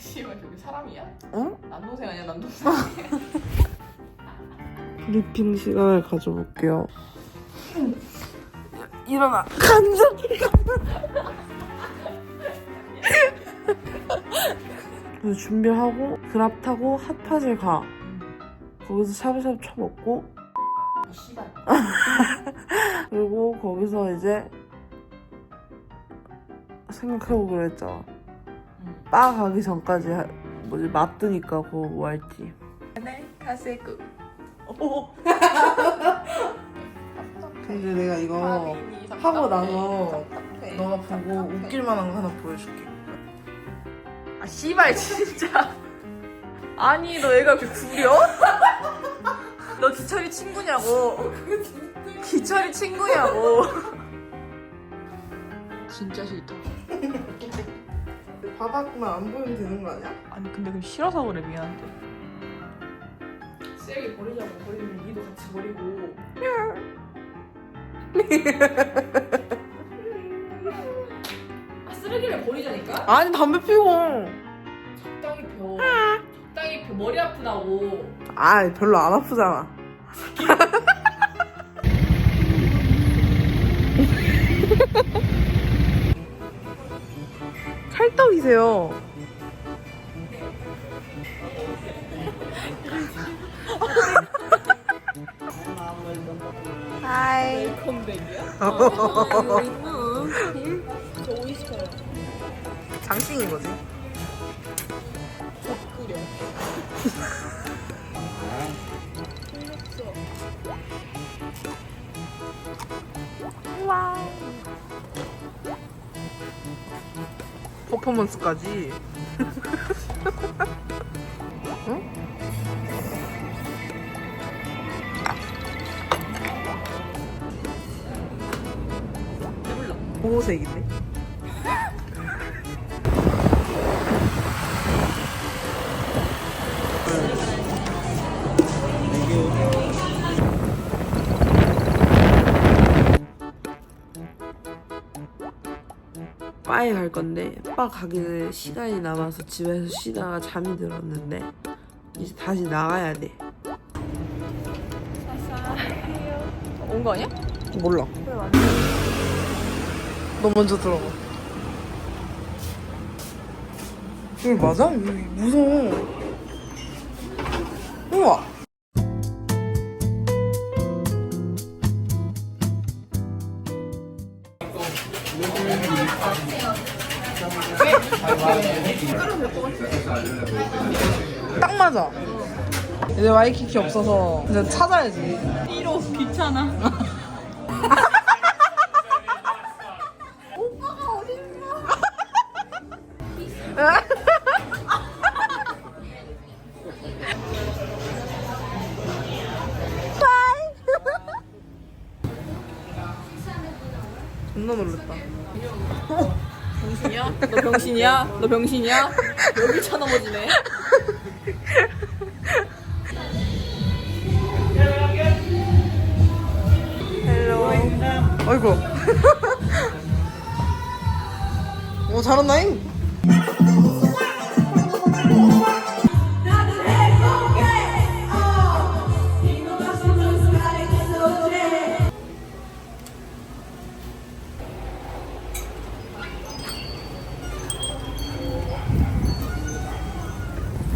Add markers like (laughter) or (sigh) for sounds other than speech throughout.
씨발. 사람이야? 어? 남동생 아니야 남동생? 브리핑 시간을 가져볼게요. 일어나. 그래서 (laughs) 준비하고 그랍 타고 핫팟을 가. 거기서 샤브샤브 쳐먹고 이 씨발. (laughs) 그리고 거기서 이제 생각해보기로 했잖아. 응. 바 가기 전까지 하- 뭐지 맛드니까 그거 뭐 할지. 네 가세구. 오. (laughs) 근데 내가 이거 하고 나서 너가 보고 웃길 만한 거 하나 보여줄게. 아 씨발 진짜. 아니 너 애가 그렇게 구려? 너 기철이 친구냐고. 기철이 친구냐고. 진짜 싫다. 바닥만 안 보이면 되는 거 아니야? 아니 근데 그 싫어서 그래 미안한데. 쓰레기 버리자고 버리면 니도 같이 버리고. 아 쓰레기를 버리자니까? 아니 담배 피워. 머리 아프다고. 아 별로 안 아프잖아. 찰떡이세요. 하이. 컴백이야? 저 오이시켜요. 장식인 거지. 끓여. 퍼포먼스까지. 응? 보호색인데? 바에 갈 건데 바 가기는 시간이 남아서 집에서 쉬다가 잠이 들었는데 이제 다시 나가야 돼. 온 거 아니야? 몰라. 너 먼저 들어가. 여기 맞아? 여기 무서워. 우와. 딱 맞아. 이제 와이키키 없어서 이제 찾아야지. 삐로 귀찮아. (laughs) 존나 놀랬다. (laughs) 병신이야? 너 병신이야? 너 병신이야? 여기 차 넘어지네. 아이고. (laughs) 오 잘한다잉.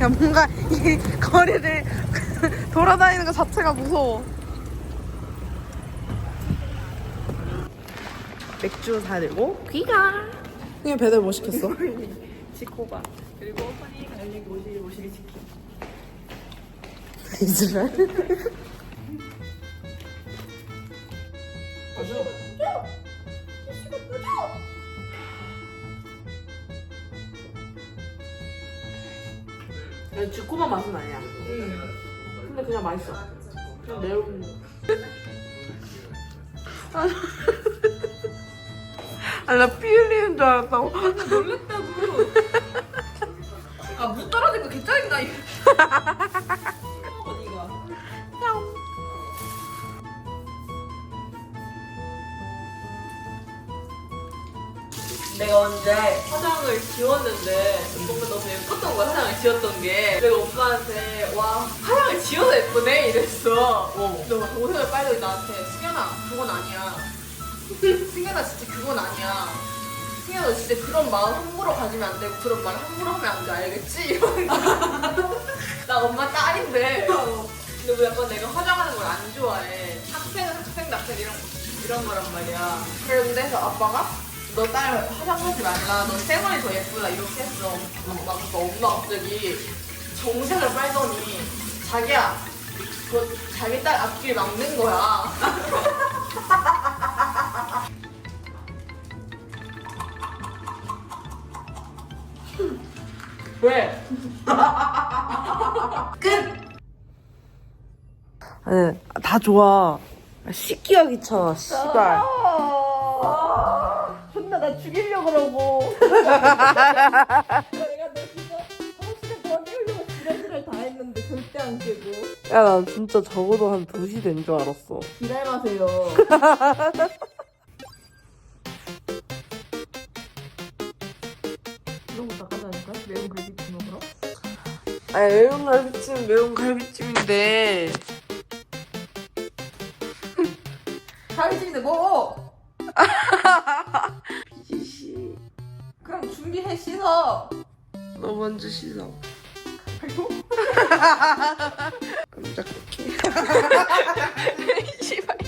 야 뭔가 이 거리를 (laughs) 돌아다니는 것 자체가 무서워. 맥주 사들고 귀가. 그냥 배달 뭐 시켰어? (laughs) 지코바. 그리고 허니 갈릭 모시리 모시리 치킨. 야, 아, 나 피 흘리는 줄 알았다고. 놀랬다고. 아, 무 떨어진 거나 이거. (laughs) 내가 언제 화장을 지웠는데 뭔가 너무 예뻤던 거야 화장을 지웠던 게. 내가 오빠한테 와 화장을 지워서 예쁘네? 이랬어. 너 옷을 빨더니 나한테 승현아 그건 아니야. (laughs) 승현아 진짜 그건 아니야. 승현아 너 진짜 그런 마음 함부로 가지면 안 되고 그런 말 함부로 하면 안 돼. 알겠지? (laughs) 이러는 거야 (laughs) 나 엄마 딸인데. 근데 왜 약간 내가 화장하는 걸 안 좋아해. 학생은 학생 낙생 이런 이런 거란 말이야. 그런데 아빠가 너 딸 화장하지 말라. 너 쌩얼이 더 예쁘다. 이렇게 했어. 막 그러니까 엄마 갑자기 정색을 빨더니 자기야 그거 자기 딸 앞길 막는 거야. (laughs) 왜? (laughs) 아니 다 좋아. 씻기가 귀찮아 씨발 존나 나 죽이려고 그러고 내가 너 진짜 사무실에 더 깨우려고 지랄지랄 다 했는데 절대 안 깨고 야 난 진짜 적어도 한 2시 된 줄 알았어 지랄 마세요 이런 거 닦아다니까? 매운 갈비찜 먹으러? 아니 매운 갈비찜 매운 갈비찜인데 갈비찜인데 뭐? 준비해 씻어. 너 먼저 씻어. (laughs) 깜짝이야. (laughs) 씨발.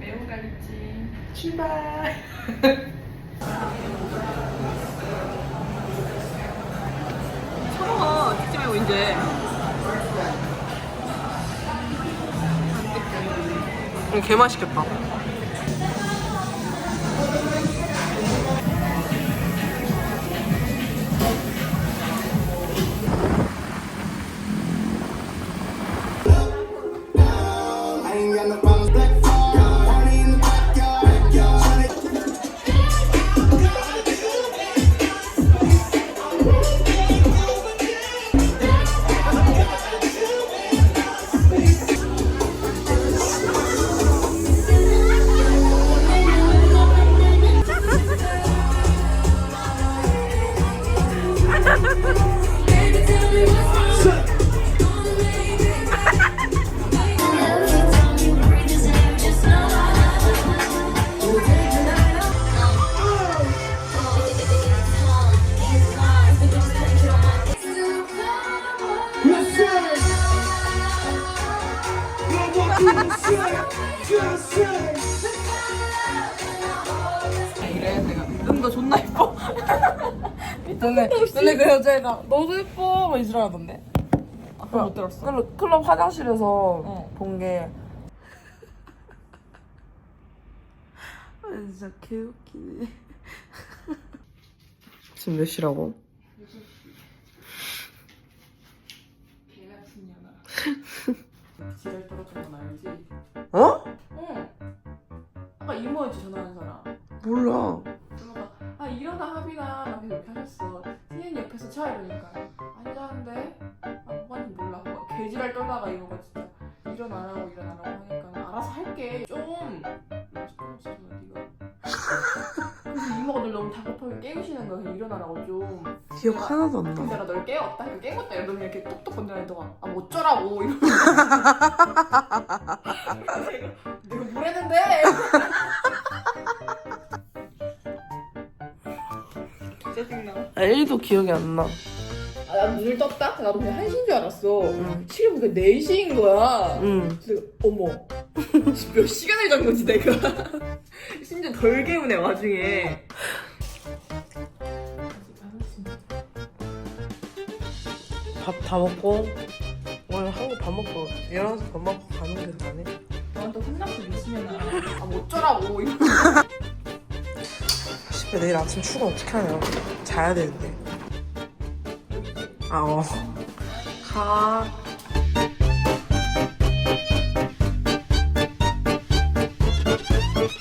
매운 갈비찜 출발. 서러워. 찍지 말고 이제 응, 개 맛있겠다 I ain't got no problems 너네 너네 그 여자애가 너도 예뻐 막 이러던데 아 그럼 못 들었어 클럽, 클럽 화장실에서 어. 본게 아, 진짜 개웃기네 (laughs) 지금 몇 시라고? 개같은 년아 지랄 떨어진 건 알지? 어? 응 아까 이모한테 전화한 사람 몰라 그러다가 아 일어나 합이나 막 이렇게 하셨어 차 이러니까 앉았는데? 아 뭐가는지 몰라. 막 개지랄 떨다가 이모가 진짜. 일어나라고 일어나라고 하니까 알아서 할게. 좀! 이러면서 네가 그래서 이모가 널 너무 다급하게 깨우시는 거야 그냥 일어나라고 좀. 기억 하나도 안 그럼 나 내가 널 깨웠다? 그 깨웠다? 이러면 이렇게 톡톡 건드리는 동안 아. 어쩌라고 이러면서 (laughs) 내가 뭘 했는데 짜증나 아, 1도 기억이 안 나 아, 난 눈을 떴다? 나도 그냥 1시인 줄 알았어. 응. 지금 그 4시인 거야. 응 그래서 어머. (laughs) 몇 시간을 잔 거지, 내가. (laughs) 심지어 덜 개우네, 와중에. 밥 다 먹고 오늘 한국 밥 먹고 일어나서 밥 먹고 가는 게 다네 너한테 혼났어, 미치면아. 아, 뭐 어쩌라고. 씨발 내일 아침 출근 어떻게 하냐 자야 되는데. 아 어. 가